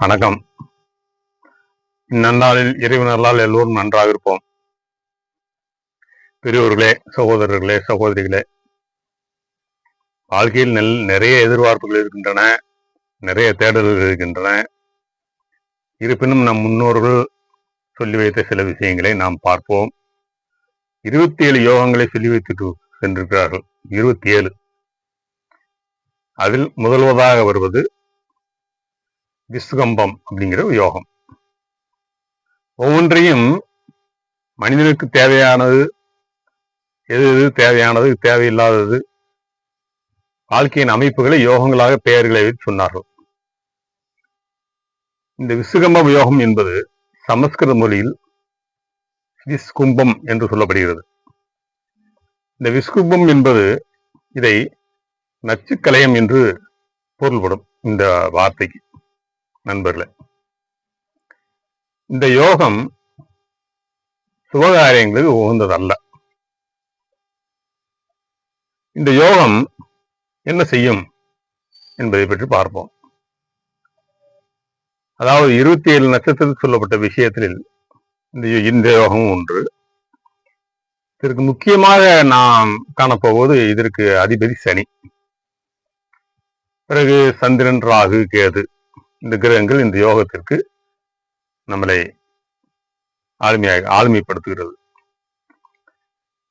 வணக்கம். இந்நன்னாளில் இறைவனர்களால் எல்லோரும் நன்றாக இருப்போம் பெரியோர்களே சகோதரர்களே சகோதரிகளே வாழ்க்கையில் நெல் நிறைய எதிர்பார்ப்புகள் இருக்கின்றன நிறைய தேடல்கள் இருக்கின்றன. இருப்பினும் நம் முன்னோர்கள் சொல்லி வைத்த சில விஷயங்களை நாம் பார்ப்போம். இருபத்தி ஏழு யோகங்களை சொல்லி வைத்துட்டு சென்றிருக்கிறார்கள். இருபத்தி ஏழு அதில் முதல்வதாக வருவது விஸ்கம்பம் அப்படிங்கிற ஒரு யோகம். ஒவ்வொன்றையும் மனிதனுக்கு தேவையானது எது எது தேவையானது தேவையில்லாதது வாழ்க்கையின் அமைப்புகளை யோகங்களாக பெயர்களை சொன்னார்கள். இந்த விசுகம்பம் யோகம் என்பது சமஸ்கிருத மொழியில் விஸ்கும்பம் என்று சொல்லப்படுகிறது. இந்த விஸ்கும்பம் என்பது இதை நச்சுக்கலயம் என்று பொருள்படும் இந்த வார்த்தைக்கு. நண்பர்களே. இந்த யோகம் சுபகாரியங்களுக்கு உகந்ததல்ல. இந்த யோகம் என்ன செய்யும் என்பதை பற்றி பார்ப்போம். அதாவது இருபத்தி ஏழு நட்சத்திரத்தில் சொல்லப்பட்ட விஷயத்தில் இந்த இந்த யோகம் ஒன்று. இதற்கு முக்கியமாக நாம் காணப்போவது இதற்கு அதிபதி சனி. பிறகு சந்திரன் ராகு கேது. இந்த கிரகங்கள் இந்த யோகத்திற்கு நம்மளை ஆளுமையாக ஆளுமைப்படுத்துகிறது.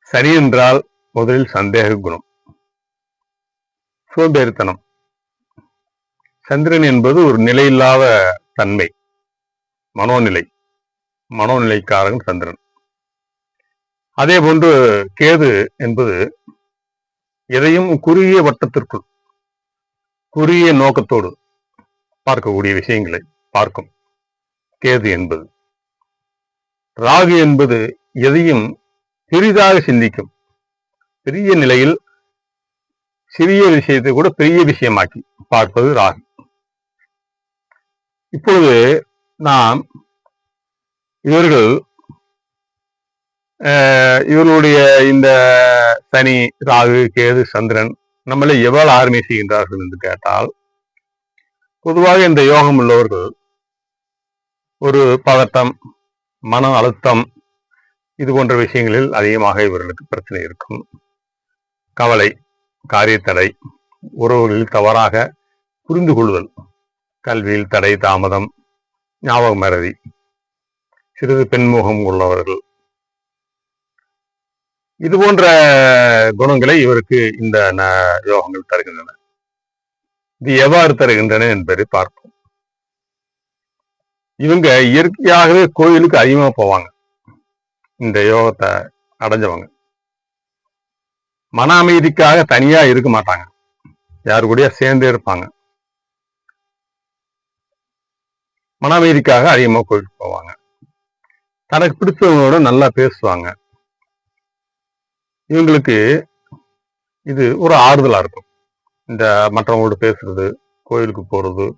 சரி என்றால் முதலில் சந்தேக குணம். சோம்பேறித்தனம். சந்திரன் என்பது ஒரு நிலையில்லாத தன்மை. மனோநிலை. மனோநிலைக்காரன் சந்திரன். அதே போன்று கேது என்பது எதையும் குறுகிய வட்டத்திற்குள் குறுகிய நோக்கத்தோடு பார்க்கக்கூடிய விஷயங்களை பார்க்கும். கேது என்பது. ராகு என்பது எதையும் பெரிதாக சிந்திக்கும். பெரிய நிலையில் சிறிய விஷயத்தை கூட பெரிய விஷயமாக்கி பார்ப்பது ராகு. இப்பொழுது நாம் இவர்கள் இவர்களுடைய இந்த சனி ராகு கேது சந்திரன் நம்மளை எவ்வளவு ஆர்மை செய்கின்றார்கள் என்று கேட்டால் பொதுவாக இந்த யோகம் உள்ளவர்கள் ஒரு பதட்டம் மன அழுத்தம் இது போன்ற விஷயங்களில் அதிகமாக இவர்களுக்கு பிரச்சனை இருக்கும். கவலை காரியத்தடை உறவுகளில் தவறாக புரிந்து கொள்ளுதல் கல்வியில் தடை தாமதம் ஞாபக மறதி சிறிது பெண்முகம் உள்ளவர்கள். இது போன்ற குணங்களை இவருக்கு இந்த யோகங்கள் தருகின்றன. இது எவ்வாறு தருகின்றன என்பதை பார்ப்போம். இவங்க இயற்கையாகவே கோயிலுக்கு அதிகமா போவாங்க. இந்த யோகத்தை அடைஞ்சவங்க. மன அமைதிக்காக தனியா இருக்க மாட்டாங்க. யாரு கூட சேர்ந்தே இருப்பாங்க. மன அமைதிக்காக அதிகமா கோயிலுக்கு போவாங்க. தனக்கு பிடிச்சவங்களோட நல்லா பேசுவாங்க. இவங்களுக்கு இது ஒரு ஆறுதலா இருக்கும். இந்த மற்றவங்களோட பேசுறது கோயிலுக்கு போறது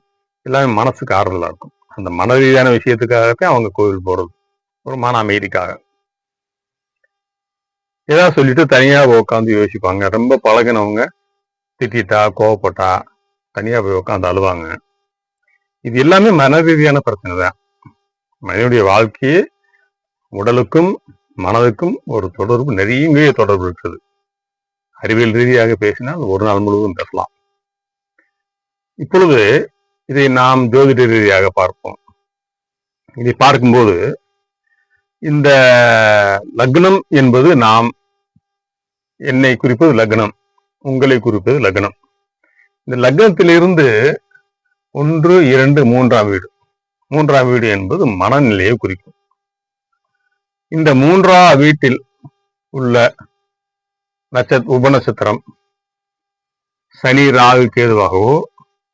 எல்லாமே மனசுக்கு ஆறுதலாக இருக்கும். அந்த மன ரீதியான விஷயத்துக்காகத்தான் அவங்க கோயில் போறது ஒரு மன அமைதிக்காக. ஏதாவது சொல்லிட்டு தனியா உட்காந்து யோசிப்பாங்க. ரொம்ப பழகினவங்க திட்டா கோவப்பட்டா தனியா போய் உட்காந்து அழுவாங்க. இது எல்லாமே மன ரீதியான பிரச்சனை தான். மனிதனுடைய வாழ்க்கையே உடலுக்கும் மனதுக்கும் ஒரு தொடர்பு நிறைய தொடர்பு இருக்குது. அறிவியல் ரீதியாக பேசினால் ஒரு நாள் முழுவதும் பேசலாம். இப்பொழுது இதை நாம் ஜோதிட ரீதியாக பார்ப்போம். இதை பார்க்கும்போது இந்த லக்னம் என்பது நாம் என்னை குறிப்பது லக்னம் உங்களை குறிப்பது லக்னம். இந்த லக்னத்திலிருந்து ஒன்று இரண்டு மூன்றாம் வீடு. மூன்றாம் வீடு என்பது மனநிலையை குறிக்கும். இந்த மூன்றாம் வீட்டில் உள்ள நட்சத் உபநட்சத்திரம். சனி ராகு கேதுவாகவோ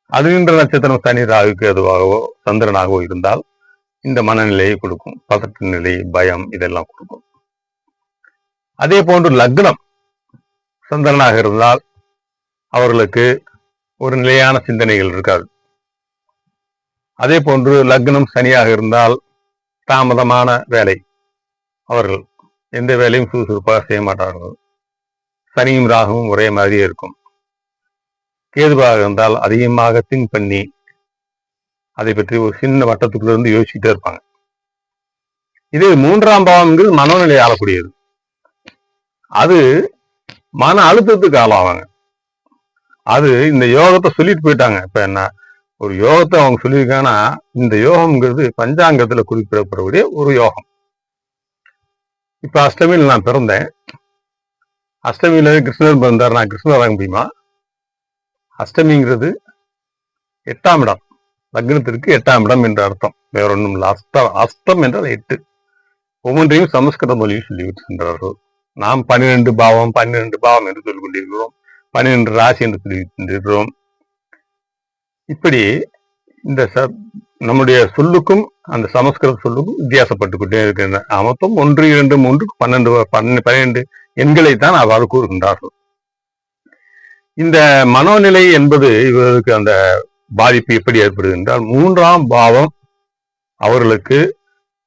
அதுகின்ற நட்சத்திரம் சனி ராகு கேதுவாகவோ சந்திரனாகவோ இருந்தால் இந்த மனநிலையை கொடுக்கும். பதட்ட நிலை பயம் இதெல்லாம் கொடுக்கும். அதே போன்று லக்னம். சந்திரனாக இருந்தால் அவர்களுக்கு ஒரு நிலையான சிந்தனைகள் இருக்காது. அதே போன்று லக்னம் சனியாக இருந்தால் தாமதமான வேலை. அவர்கள் எந்த வேலையும் சுறுசுறுப்பாக செய்ய மாட்டார்கள். சனியும் ராகுவும் ஒரே மாதிரியே இருக்கும். கேதுவாக இருந்தால் அதிகமாக திங்க் பண்ணி அதை பற்றி ஒரு சின்ன வட்டத்துக்குள்ள இருந்து யோசிச்சுட்டே இருப்பாங்க. இது மூன்றாம் பாவம்ங்கிறது மனோநிலை ஆளக்கூடியது. அது மன அழுத்தத்துக்கு ஆளாவாங்க. அது இந்த யோகத்தை சொல்லிட்டு போயிட்டாங்க. இப்ப என்ன ஒரு யோகத்தை அவங்க சொல்லியிருக்காங்கன்னா இந்த யோகம்ங்கிறது பஞ்சாங்கத்துல குறிப்பிடப்படக்கூடிய ஒரு யோகம். இப்ப அஷ்டமியில் நான் பிறந்தேன். அஷ்டமியில் கிருஷ்ணர் பிறந்தார். நான் கிருஷ்ணர் ஆக முடியுமா? அஷ்டமிங்கிறது எட்டாம் இடம். லக்னத்திற்கு எட்டாம் இடம் என்ற அர்த்தம். வேற ஒன்றும் இல்லை. அஸ்தம் அஸ்தம் என்றால் எட்டு. ஒவ்வொன்றையும் சமஸ்கிருத மொழியில் சொல்லிவிட்டு சென்றார்கள். நாம் பன்னிரெண்டு பாவம் பன்னிரண்டு பாவம் என்று சொல்லிக் கொண்டிருக்கிறோம். பன்னிரெண்டு ராசி என்று சொல்லி கொண்டிருக்கிறோம் இப்படி இந்த ச- நம்முடைய சொல்லுக்கும் அந்த சமஸ்கிருத சொல்லுக்கும் வித்தியாசப்பட்டுக்கொண்டே இருக்கின்றன அமத்தம் ஒன்று இரண்டு மூன்று பன்னெண்டு பன்னிரண்டு எண்களை தான் அவ்வாறு கூறுகின்றார்கள். இந்த மனோநிலை என்பது இவர்களுக்கு அந்த பாதிப்பு எப்படி ஏற்படுது என்றால் மூன்றாம் பாவம் அவர்களுக்கு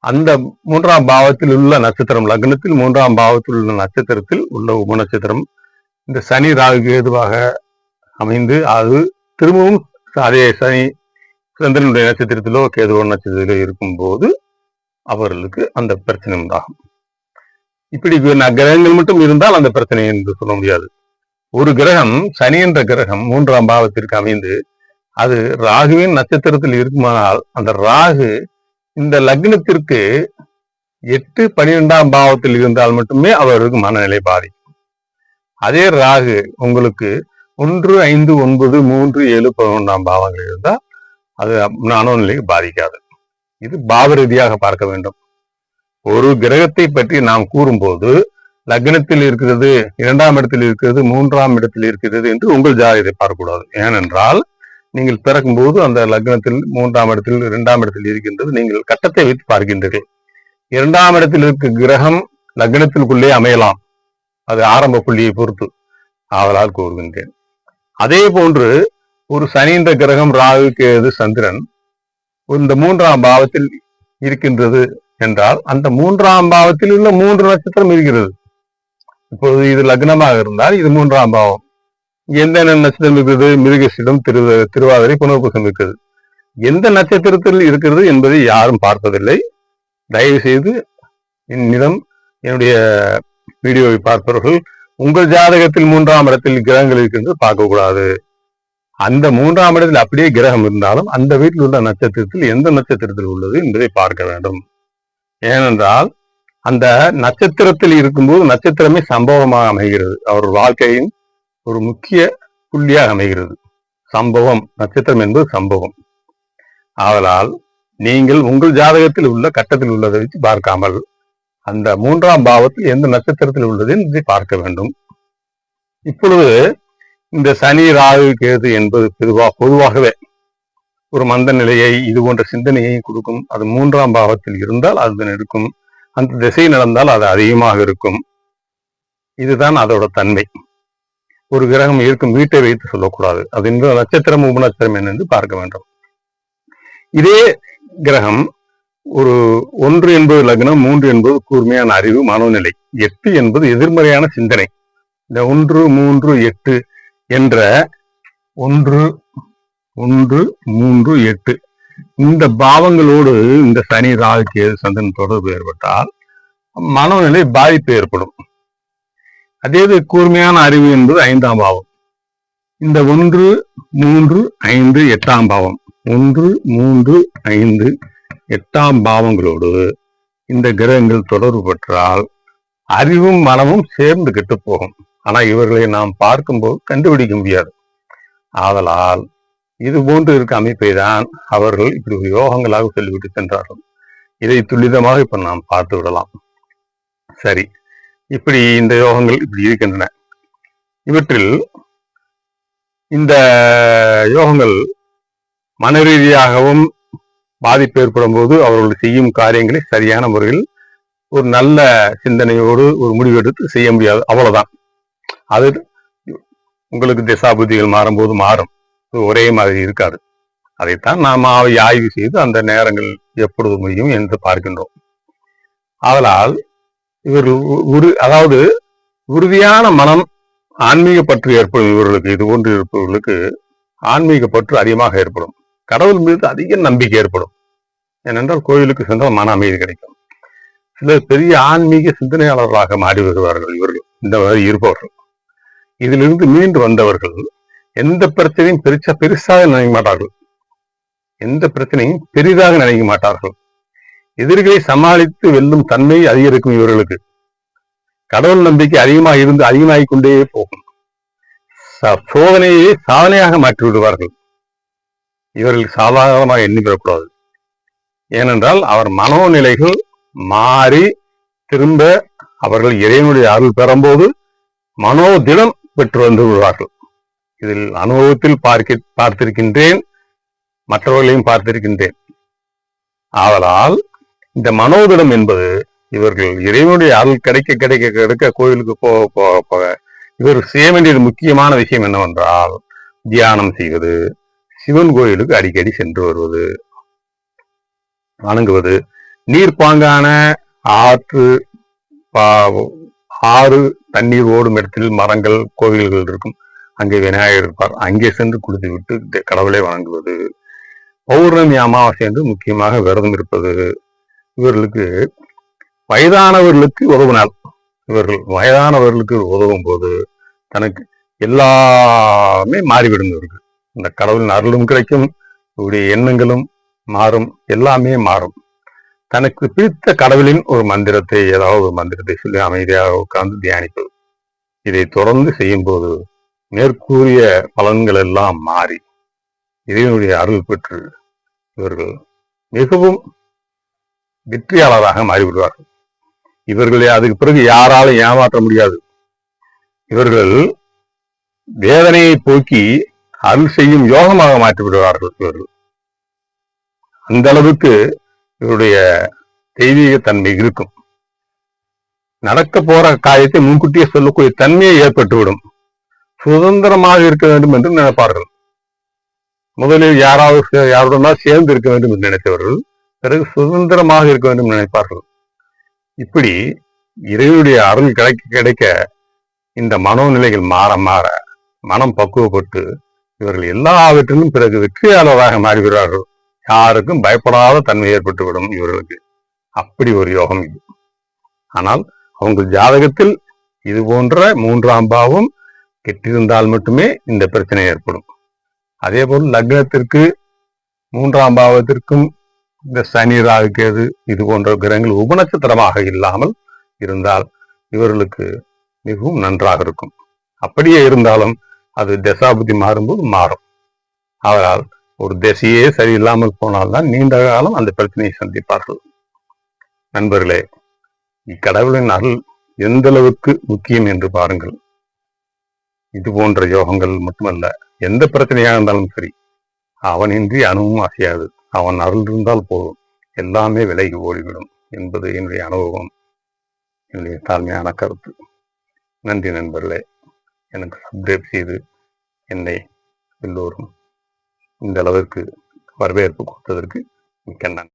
அந்த மூன்றாம் பாவத்தில் உள்ள நட்சத்திரம் லக்னத்தில் மூன்றாம் பாவத்தில் உள்ள நட்சத்திரத்தில் உள்ள உப நட்சத்திரம் இந்த சனி ராகு ஏதுவாக அமைந்து அது திரும்பவும் அதே சனி சந்திரனுடைய நட்சத்திரத்திலோ கேதுவ நட்சத்திரத்திலோ இருக்கும்போது அவர்களுக்கு அந்த பிரச்சனை உண்டாகும். இப்படி கிரகங்கள் மட்டும் இருந்தால் அந்த பிரச்சனை என்று சொல்ல முடியாது. ஒரு கிரகம் சனி என்ற கிரகம் மூன்றாம் பாவத்திற்கு அமைந்து அது ராகுவின் நட்சத்திரத்தில் இருக்குமானால் அந்த ராகு இந்த லக்னத்திற்கு எட்டு பனிரெண்டாம் பாவத்தில் இருந்தால் மட்டுமே அவருக்கு மனநிலை பாதிக்கும். அதே ராகு உங்களுக்கு ஒன்று ஐந்து ஒன்பது மூன்று ஏழு பதினொன்றாம் பாவங்கள் இருந்தால் அது மனோநிலையை பாதிக்காது. இது பாவ ரீதியாக பார்க்க வேண்டும். ஒரு கிரகத்தை பற்றி நாம் கூறும்போது லக்னத்தில் இருக்கிறது இரண்டாம் இடத்தில் இருக்கிறது மூன்றாம் இடத்தில் இருக்கிறது என்று உங்கள் ஜாதகத்தை பார்க்கக்கூடாது. ஏனென்றால் நீங்கள் பிறக்கும்போது அந்த லக்னத்தில் மூன்றாம் இடத்தில் இரண்டாம் இடத்தில் இருக்கின்றது நீங்கள் கட்டத்தை வைத்து பார்க்கின்றீர்கள். இரண்டாம் இடத்தில் இருக்க கிரகம் லக்னத்திற்குள்ளே அமையலாம். அது ஆரம்ப புள்ளியை பொறுத்து. ஆவலால் கூறுகின்றேன். அதே போன்று ஒரு சனின்ற கிரகம் ராகு கேது சந்திரன் இந்த மூன்றாம் பாவத்தில் இருக்கின்றது என்றால் அந்த மூன்றாம் பாவத்தில் உள்ள மூன்று நட்சத்திரம் இருக்கிறது. இப்போது இது லக்னமாக இருந்தால் இது மூன்றாம் பாவம். எந்த நட்சத்திரம் இருக்கிறது? மிருகசிடம் திரு திருவாதிரை புனர்பூசம் இருக்கிறது. எந்த நட்சத்திரத்தில் இருக்கிறது என்பதை யாரும் பார்ப்பதில்லை. தயவு செய்து என்னிடம் என்னுடைய வீடியோவை பார்ப்பவர்கள் உங்கள் ஜாதகத்தில் மூன்றாம் இடத்தில் கிரகங்கள் இருக்கின்றது பார்க்கக்கூடாது. அந்த மூன்றாம் இடத்தில் அப்படியே கிரகம் இருந்தாலும் அந்த வீட்டில் உள்ள நட்சத்திரத்தில் எந்த நட்சத்திரத்தில் உள்ளது என்பதை பார்க்க வேண்டும். ஏனென்றால் அந்த நட்சத்திரத்தில் இருக்கும்போது நட்சத்திரமே சம்பவமாக அமைகிறது. அவர் வாழ்க்கையின் ஒரு முக்கிய புள்ளியாக அமைகிறது. சம்பவம் நட்சத்திரம் என்பது சம்பவம். ஆதலால் நீங்கள் உங்கள் ஜாதகத்தில் உள்ள கட்டத்தில் உள்ளதை வச்சு பார்க்காமல் அந்த மூன்றாம் பாவத்தில் எந்த நட்சத்திரத்தில் உள்ளது என்பதை பார்க்க வேண்டும். இப்பொழுது இந்த சனி ராகு கேது என்பது பொதுவா பொதுவாகவே ஒரு மந்த நிலையை இது போன்ற சிந்தனையை கொடுக்கும். அது மூன்றாம் பாவத்தில் இருந்தால் அது இருக்கும் அந்த திசை நடந்தால் அது அதிகமாக இருக்கும். இதுதான் அதோட தன்மை. ஒரு கிரகம் இருக்கும் வீட்டை வைத்து சொல்லக்கூடாது. அது என்பது நட்சத்திரம் உபநட்சத்திரம் என்று பார்க்க வேண்டும். இதே கிரகம் ஒரு ஒன்று என்பது லக்னம் மூன்று என்பது கூர்மையான அறிவு மனோநிலை. எட்டு என்பது எதிர்மறையான சிந்தனை. இந்த ஒன்று மூன்று எட்டு என்ற ஒன்று ஒன்று மூன்று எட்டு. இந்த பாவங்களோடு இந்த சனி ராகு சந்திரன் தொடர்பு ஏற்பட்டால் மனநிலை பாதிப்பு ஏற்படும். அதே இது கூர்மையான அறிவு என்பது ஐந்தாம் பாவம். இந்த ஒன்று மூன்று ஐந்து எட்டாம் பாவம். ஒன்று மூன்று ஐந்து எட்டாம் பாவங்களோடு இந்த கிரகங்கள் தொடர்பு பெற்றால் அறிவும் மனமும் சேர்ந்து கெட்டு போகும். ஆனா இவர்களை நாம் பார்க்கும்போது கண்டுபிடிக்க முடியாது. ஆதலால் இது போன்று இருக்க அமைப்பை தான் அவர்கள் இப்படி ஒரு யோகங்களாக சொல்லிவிட்டு சென்றார்கள். இதை துல்லிதமாக இப்ப நாம் பார்த்து விடலாம். சரி இப்படி இந்த யோகங்கள் இப்படி இருக்கின்றன. இவற்றில் இந்த யோகங்கள் மன ரீதியாகவும் பாதிப்பு ஏற்படும் போது அவர்கள் செய்யும் காரியங்களை சரியான முறையில் ஒரு நல்ல சிந்தனையோடு ஒரு முடிவெடுத்து செய்ய முடியாது. அவ்வளவுதான். அது உங்களுக்கு திசாபுத்திகள் மாறும்போது மாறும். ஒரே மாதிரி இருக்காது. அதைத்தான் நாம் ஆய்வு செய்து அந்த நேரங்கள் எப்பொழுது முடியும் என்று பார்க்கின்றோம். ஆதலால் இவர் உரு அதாவது உறுதியான மனம் ஆன்மீக பற்று ஏற்படும் இவர்களுக்கு இது போன்று இருப்பவர்களுக்கு ஆன்மீக பற்று அதிகமாக ஏற்படும். கடவுள் மீது அதிக நம்பிக்கை ஏற்படும். ஏனென்றால் கோயிலுக்கு சென்றால் மன அமைதி கிடைக்கும். சிலர் பெரிய ஆன்மீக சிந்தனையாளர்களாக மாறி வருவார்கள் இவர்கள். இந்த மாதிரி இருப்பவர்கள் இதிலிருந்து மீண்டு வந்தவர்கள் எந்த பிரச்சனையும் பெருசா பெருசாக நினைக்க மாட்டார்கள். எந்த பிரச்சனையும் பெரிதாக நினைக்க மாட்டார்கள். எதிரிகளை சமாளித்து வெல்லும் தன்மை அதிகரிக்கும் இவர்களுக்கு. கடவுள் நம்பிக்கை அதிகமாக இருந்து அதிகமாகிக் கொண்டே போகும். ச- சோதனையை சாதனையாக மாற்றி விடுவார்கள். இவர்கள் சாதாரணமாக எண்ணி பெறக்கூடாது. ஏனென்றால் அவர் மனோநிலைகள் மாறி திரும்ப அவர்கள் இறைவனுடைய அருள் பெறும்போது மனோதிடம் பெற்று வந்து விடுவார்கள். இதில் அனுபவத்தில் பார்க்க பார்த்திருக்கின்றேன் மற்றவர்களையும் பார்த்திருக்கின்றேன். ஆதலால் இந்த மனோதிடம் என்பது இவர்கள் இறைவனுடைய அருள் கிடைக்க கிடைக்க கிடைக்க கோயிலுக்கு போக போக போக இவர் செய்ய வேண்டியது முக்கியமான விஷயம் என்னவென்றால் தியானம் செய்வது சிவன் கோயிலுக்கு அடிக்கடி சென்று வருவது வணங்குவது நீர்ப்பாங்கான ஆற்று ஆறு தண்ணீர் ஓடும் இடத்தில் மரங்கள் கோவில்கள் இருக்கும். அங்கே விநாயகர் இருப்பார். அங்கே சென்று குளித்து விட்டு கடவுளை வணங்குவது. பௌர்ணமி அமாவாசை என்று முக்கியமாக விரதம் இருப்பது. இவர்களுக்கு வயதானவர்களுக்கு உதவினால் இவர்கள் வயதானவர்களுக்கு உதவும் போது தனக்கு எல்லாமே மாறிவிடும் இவருக்கு இந்த கடவுளின் அருளும் கிடைக்கும். இவருடைய எண்ணங்களும் மாறும். எல்லாமே மாறும். தனக்கு பிடித்த கடவுளின் ஒரு மந்திரத்தை ஏதாவது ஒரு மந்திரத்தை சொல்லி அமைதியாக உட்கார்ந்து தியானிப்பது. இதை தொடர்ந்து செய்யும் போது மேற்கூறிய பலன்கள் எல்லாம் மாறி இறைவனுடைய அருள் பெற்று இவர்கள் மிகவும் வெற்றியாளராக மாறிவிடுவார்கள். இவர்களை அதுக்கு பிறகு யாராலும் ஏமாற்ற முடியாது. இவர்கள் வேதனையை போக்கி அருள் செய்யும் யோகமாக மாற்றி விடுவார்கள் இவர்கள். அந்த அளவுக்கு இவருடைய தெய்வீக தன்மை இருக்கும். நடக்க போற காரியத்தை முன்கூட்டியே சொல்லக்கூடிய தன்மையை ஏற்பட்டுவிடும். சுதந்திரமாக இருக்க வேண்டும் என்று நினைப்பார்கள். முதலில் யாராவது யாருடனா சேர்ந்து இருக்க வேண்டும் என்று நினைத்தவர்கள் பிறகு சுதந்திரமாக இருக்க வேண்டும் நினைப்பார்கள். இப்படி இறைவனுடைய அருள் கிடைக்க கிடைக்க இந்த மனோநிலைகள் மாற மாற மனம் பக்குவப்பட்டு இவர்கள் எல்லாவற்றிலும் பிறகு வெற்றியாளராக மாறுகிறார்கள் யாருக்கும் பயப்படாத தன்மை ஏற்பட்டுவிடும் இவர்களுக்கு. அப்படி ஒரு யோகம் இது. ஆனால் அவங்க ஜாதகத்தில் இது போன்ற மூன்றாம் பாவம் கெட்டிருந்தால் மட்டுமே இந்த பிரச்சனை ஏற்படும். அதே போல் லக்னத்திற்கு மூன்றாம் பாவத்திற்கும் இந்த சனி ராகுக்கேது இது போன்ற கிரகங்கள் உபநட்சத்திரமாக இல்லாமல் இருந்தால் இவர்களுக்கு மிகவும் நன்றாக இருக்கும். அப்படியே இருந்தாலும் அது தசாபுத்தி மாறும்போது மாறும். அவரால் ஒரு திசையே சரியில்லாமல் போனால்தான் நீண்ட காலம் அந்த பிரச்சனையை சந்திப்பார்கள். நண்பர்களே இக்கடவுளின் அருள் எந்த அளவுக்கு முக்கியம் என்று பாருங்கள். இது போன்ற யோகங்கள் மட்டுமல்ல எந்த பிரச்சனையாக இருந்தாலும் சரி அவனின்றி அணுவும் அசையாது. அவன் அருள் இருந்தால் போதும் எல்லாமே விலகி ஓடிவிடும் என்பது என்னுடைய அனுபவம் என்னுடைய தாழ்மையான கருத்து. நன்றி நண்பர்களே எனக்கு சப்ஸ்கிரைப் செய்து என்னை எல்லோரும் இந்த அளவிற்கு வரவேற்பு கொடுத்ததற்கு மிக்க நன்றி.